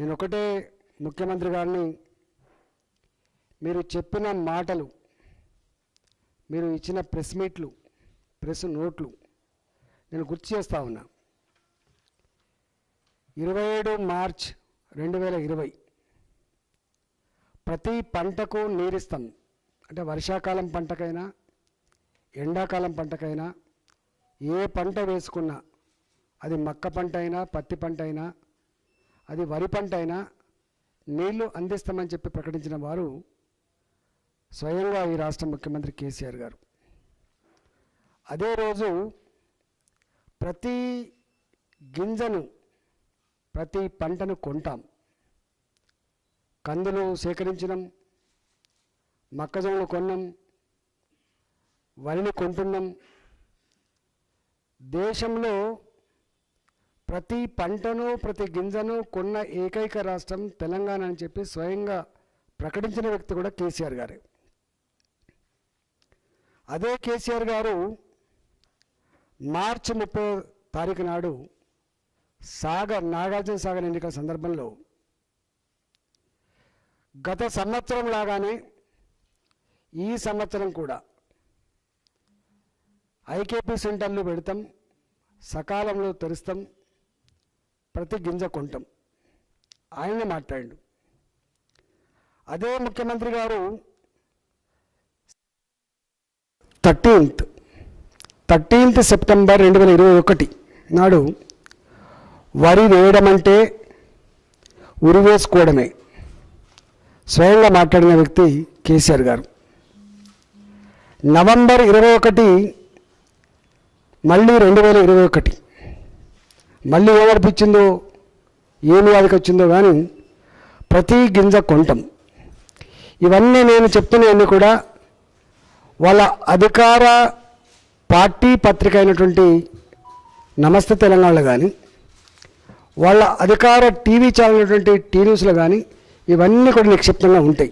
నేను ఒకటే ముఖ్యమంత్రి గారిని మీరు చెప్పిన మాటలు మీరు ఇచ్చిన ప్రెస్ మీట్లు ప్రెస్ నోట్లు నేను గుర్తు చేస్తా ఉన్నా. ఇరవై ఏడు మార్చ్ రెండు వేల ఇరవై ప్రతి పంటకు నీరిస్తాం. అంటే వర్షాకాలం పంటకైనా ఎండాకాలం పంటకైనా ఏ పంట వేసుకున్నా అది మక్క పంట అయినా పత్తి పంట అయినా అది వరి పంట అయినా నీళ్ళు అందిస్తామని చెప్పి ప్రకటించిన వారు స్వయంగా ఈ రాష్ట్ర ముఖ్యమంత్రి కేసీఆర్ గారు. అదే రోజు ప్రతి గింజను ప్రతి పంటను కొంటాం. కందులు సేకరించినాం మొక్కజొన్నలు కొన్నాం వరిని కొంటున్నాం. దేశంలో ప్రతి పంటను ప్రతి గింజను కొన్న ఏకైక రాష్ట్రం తెలంగాణ అని చెప్పి స్వయంగా ప్రకటించిన వ్యక్తి కూడా కేసీఆర్ గారే. అదే కేసీఆర్ గారు మార్చి ముప్పై తారీఖు నాడు సాగర్ నాగార్జున సాగర్ ఎన్నికల సందర్భంలో గత సంవత్సరం లాగానే ఈ సంవత్సరం కూడా ఐకేపీ సెంటర్లు పెడతాం సకాలంలో తెరుస్తాం ప్రతి గింజ కొంటాం. ఆయనే మాట్లాడు. అదే ముఖ్యమంత్రి గారు థర్టీన్త్ థర్టీన్త్ సెప్టెంబర్ రెండు వేల ఇరవై ఒకటి నాడు వరి వేయడం అంటే ఉరివేసుకోవడమే స్వయంగా మాట్లాడిన వ్యక్తి కేసీఆర్ గారు. నవంబర్ ఇరవై ఒకటి మళ్ళీ రెండు వేల ఇరవై ఒకటి. మళ్ళీ ఏమనిపించిందో ఏమి వ్యాధికి వచ్చిందో కానీ ప్రతి గింజ కొంటాం. ఇవన్నీ నేను చెప్తున్నవన్నీ కూడా వాళ్ళ అధికార పార్టీ పత్రిక అయినటువంటి నమస్తే తెలంగాణలో కానీ వాళ్ళ అధికార టీవీ ఛానల్ అయినటువంటి టీ న్యూస్లో కానీ ఇవన్నీ కూడా నిక్షిప్తంగా ఉంటాయి.